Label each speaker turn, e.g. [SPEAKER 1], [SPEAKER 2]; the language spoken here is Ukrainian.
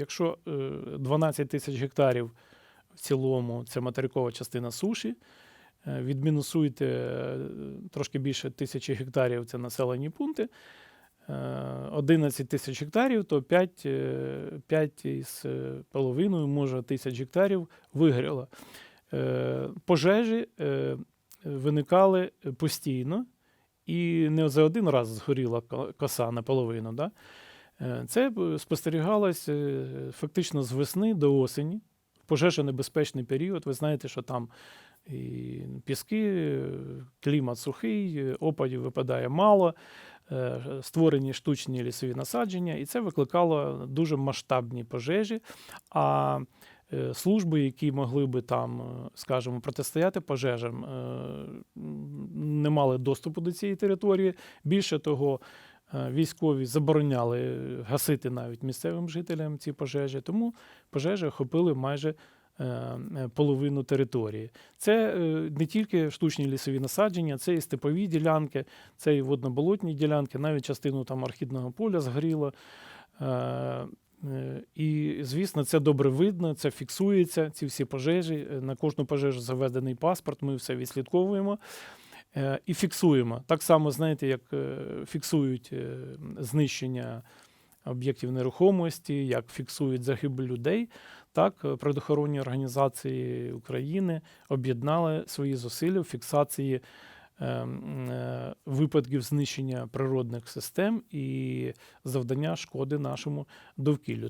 [SPEAKER 1] якщо е, 12 тисяч гектарів в цілому це материкова частина суші, е, відмінусуйте е, трошки більше тисячі гектарів це населені пункти. е, 11 тисяч гектарів, то 5, 5 із е, половиною, може, тисяч гектарів вигоріло. Е, Пожежі е, виникали постійно, і не за один раз згоріла коса наполовину. Да? Е, Це спостерігалось е, фактично з весни до осені, пожежонебезпечний період. Ви знаєте, що там і піски, е, клімат сухий, опадів випадає мало, створені штучні лісові насадження, і це викликало дуже масштабні пожежі. А служби, які могли би там, скажімо, протистояти пожежам, не мали доступу до цієї території. Більше того, військові забороняли гасити навіть місцевим жителям ці пожежі, тому пожежі охопили майже е, е, половину території. Це е, не тільки штучні лісові насадження, це і степові ділянки, це і водноболотні ділянки, навіть частину там архідного поля згоріло. Е, е, І, звісно, це добре видно, це фіксується, ці всі пожежі. Е, На кожну пожежу заведений паспорт, ми все відслідковуємо е, і фіксуємо. Так само, знаєте, як е, фіксують е, знищення об'єктів нерухомості, як фіксують загибель людей. Так, е, природоохоронні організації України об'єднали свої зусилля в фіксації е, е, випадків знищення природних систем і завдання шкоди нашому довкіллю.